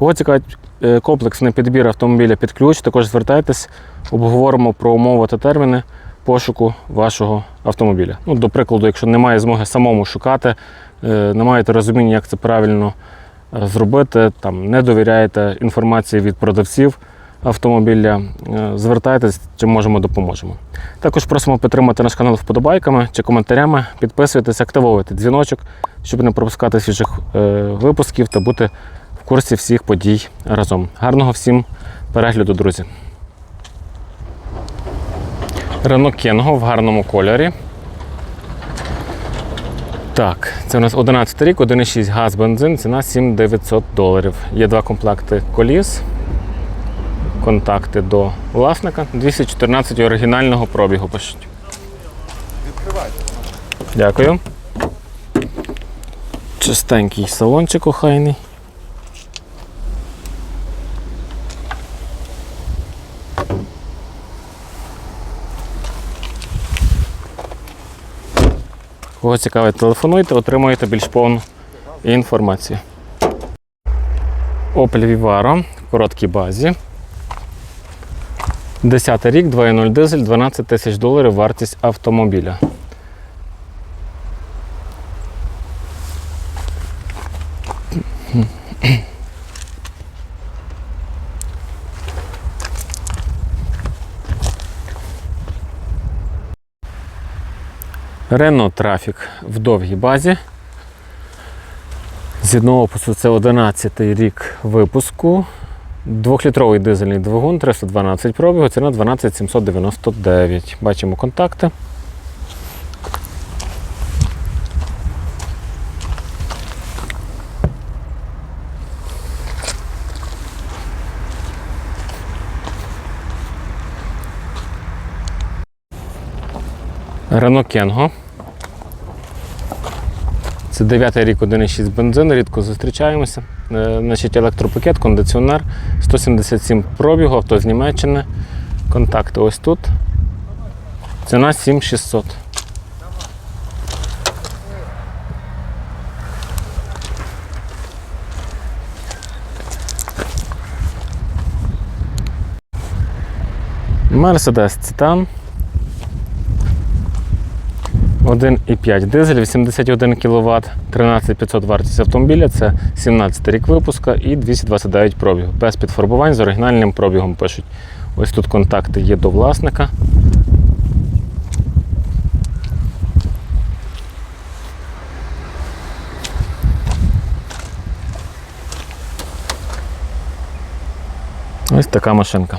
Кого цікавить е, комплексний підбір автомобіля під ключ, також звертайтесь, обговоримо про умови та терміни пошуку вашого автомобіля. Ну, до прикладу, якщо немає змоги самому шукати, е, не маєте розуміння, як це правильно е, зробити, там, не довіряєте інформації від продавців автомобіля, звертайтесь, чим можемо допоможемо. Також просимо підтримати наш канал вподобайками чи коментарями, підписуйтесь, активовуйте дзвіночок, щоб не пропускати свіжих випусків та бути курсі всіх подій разом. Гарного всім перегляду, друзі. Рено Кенго в гарному кольорі. Так, це у нас 11 рік, 1,6 газ, бензин, ціна 7900 доларів. Є два комплекти коліс. Контакти до власника. 214 оригінального пробігу пишуть. Дякую. Чистенький салончик охайний. Кого цікавить, телефонуйте, отримуєте більш повну інформацію. Opel Vivaro в короткій базі. 10 рік, 2.0 дизель, 12 тисяч доларів вартість автомобіля. Renault трафік в довгій базі. З одного опису це 11 рік випуску. Двохлітровий дизельний двигун, 312 пробігу, ціна 12799. Бачимо контакти. Renault Кенго. Це 9 рік 1,6 бензин, рідко зустрічаємося. Е, Значить, електропакет, кондиціонер, 177 пробігу, авто з Німеччини. Контакти ось тут. Ціна 7600. Мерседес Цитан. 1,5 дизель, 81 кВт, 13500 вартість автомобіля, це 17 рік випуска і 229 пробігу. Без підфарбувань з оригінальним пробігом пишуть. Ось тут контакти є до власника. Ось така машинка.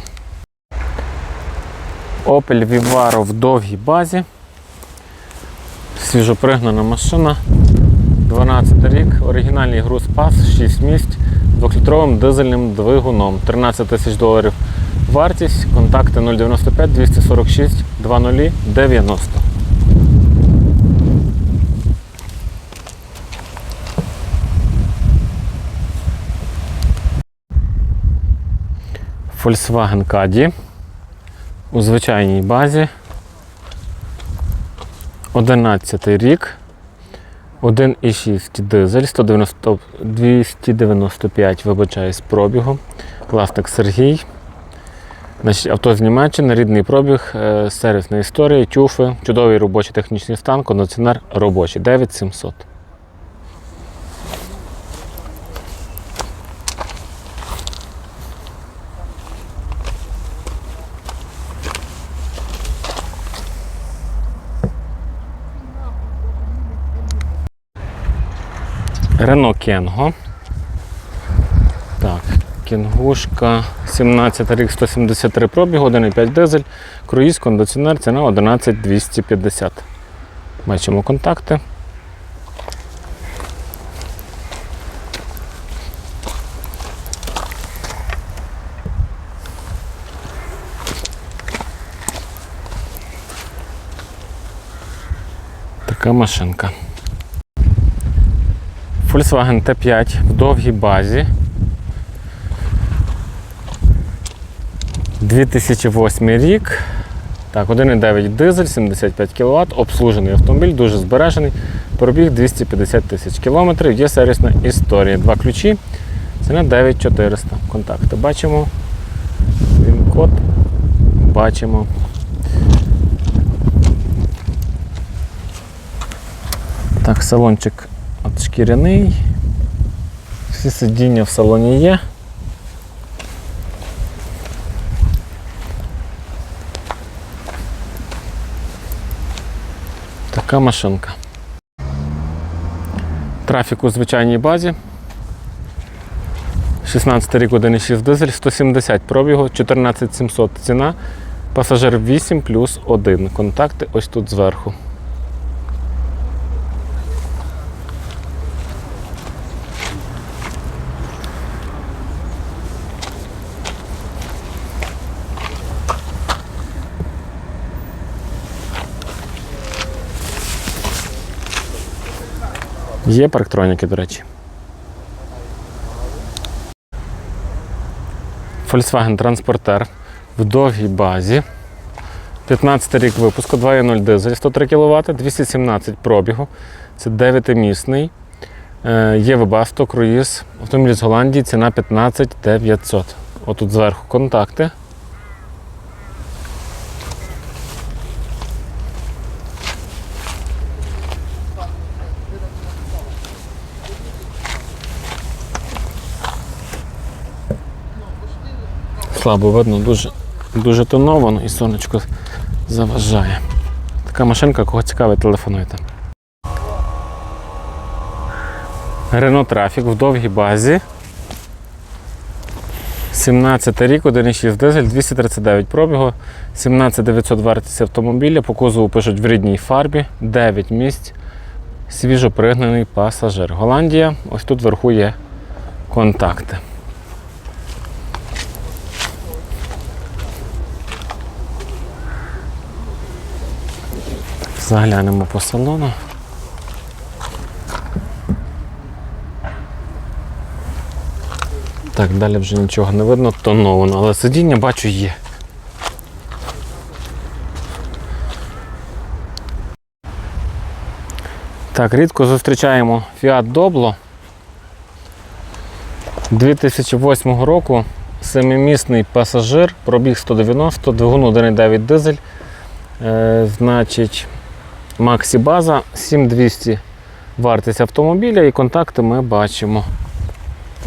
Opel Vivaro в довгій базі. Свіжопригнана машина. 12 рік, оригінальний груз пас, 6 місць, 2-літровим дизельним двигуном. 13 тисяч доларів вартість. Контакти 095 246 20 90. Volkswagen Caddy у звичайній базі. 11 рік. 1,6 дизель, 190, 295, вибачаюсь, пробігу. Власник Сергій. Значить, авто з Німеччини, рідний пробіг, е, сервісна історія, тюфи, чудовий робочий технічний стан, кондиціонер робочий. 9700. Рено Кенго. Так, Кінгушка 17 рік 173 пробіг, 1,5 дизель, круїз, кондиціонер, ціна 11250. Бачимо контакти. Така машинка. Volkswagen T5 в довгій базі. 2008 рік. Так, 1,9 дизель, 75 кВт, обслужений автомобіль, дуже збережений. Пробіг 250 тисяч кілометрів. Є сервісна історія. Два ключі. Ціна 9400. Контакти бачимо. Він код. Бачимо. Так, салончик от шкіряний. Всі сидіння в салоні є. Така машинка. Трафік у звичайній базі. 16 рік 1,6 дизель, 170 пробігу, 14700 ціна. Пасажир 8 плюс 1. Контакти ось тут зверху. Є парктроніки, до речі. Volkswagen Transporter в довгій базі. 15 рік випуску, 2.0 дизель, 103 кВт, 217 пробігу. Це 9-місний. Е, Є Webasto, круїз. Автомобіль з Голландії, ціна 15 900. Отут зверху контакти. Слабо видно, дуже, дуже тоновано і сонечко заважає. Така машинка, кого цікавить, телефонуйте. Renault Traffic в довгій базі. 17 рік, 1,6 дизель, 239 пробігу, 17900 вартість автомобіля, по кузову пишуть в рідній фарбі, 9 місць, свіжо пригнаний пасажир. Голландія, ось тут вверху є контакти. Заглянемо по салону. Так, далі вже нічого не видно, тоновано, але сидіння бачу є. Так, рідко зустрічаємо Fiat Doblo 2008 року. Семимісний пасажир, пробіг 190, двигун 1,9 дизель. Е, значить, Максі База 7200 вартість автомобіля і контакти ми бачимо.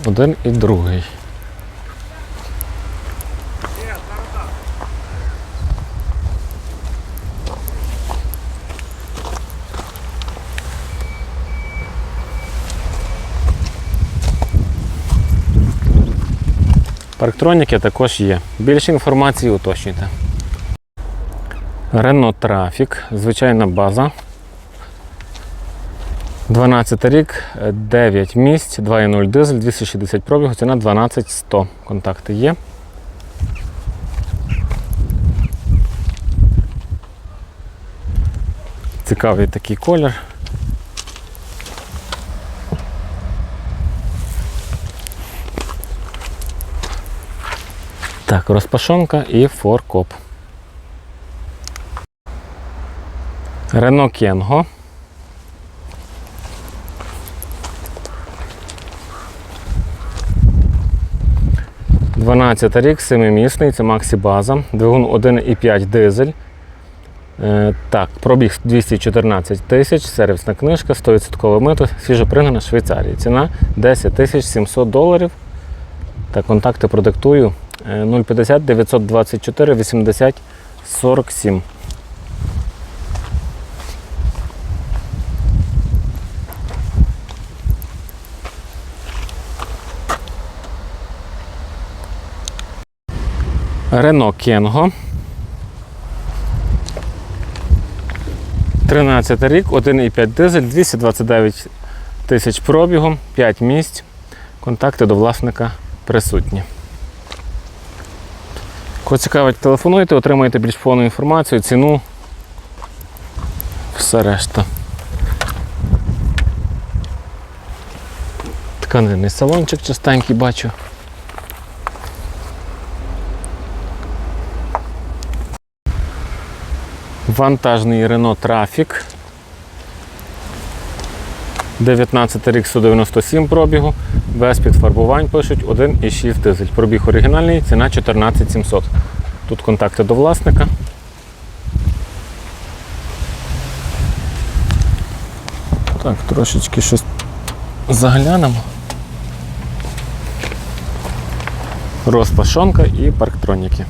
Один і другий. Парктроніки також є. Більше інформації уточнюйте. Renault Traffic, звичайна база. 12 рік, 9 місць, 2.0 дизель, 260 пробігу, ціна 12100. Контакти є. Цікавий такий колір. Так, розпашонка і форкоп. Рено Кенго. Дванадцятий рік, семимісний, це Максі База, двигун 1,5 дизель. Е, так, пробіг 214 тисяч, сервісна книжка, 100% мито, свіжопригнана Швейцарії. Ціна 10 тисяч 700 доларів. Та контакти продиктую е, 050 924 80 47. Рено Кенго. 13 рік, 1,5 дизель, 229 тисяч пробігом, 5 місць. Контакти до власника присутні. Кого цікавить, телефонуйте, отримаєте більш повну інформацію, ціну, все решта. Тканинний салончик частенький бачу. Вантажний Renault Traffic. 19 рік 197 пробігу. Без підфарбувань пишуть 1,6 дизель. Пробіг оригінальний, ціна 14 700. Тут контакти до власника. Так, трошечки щось заглянемо. Розпашонка і парктроніки.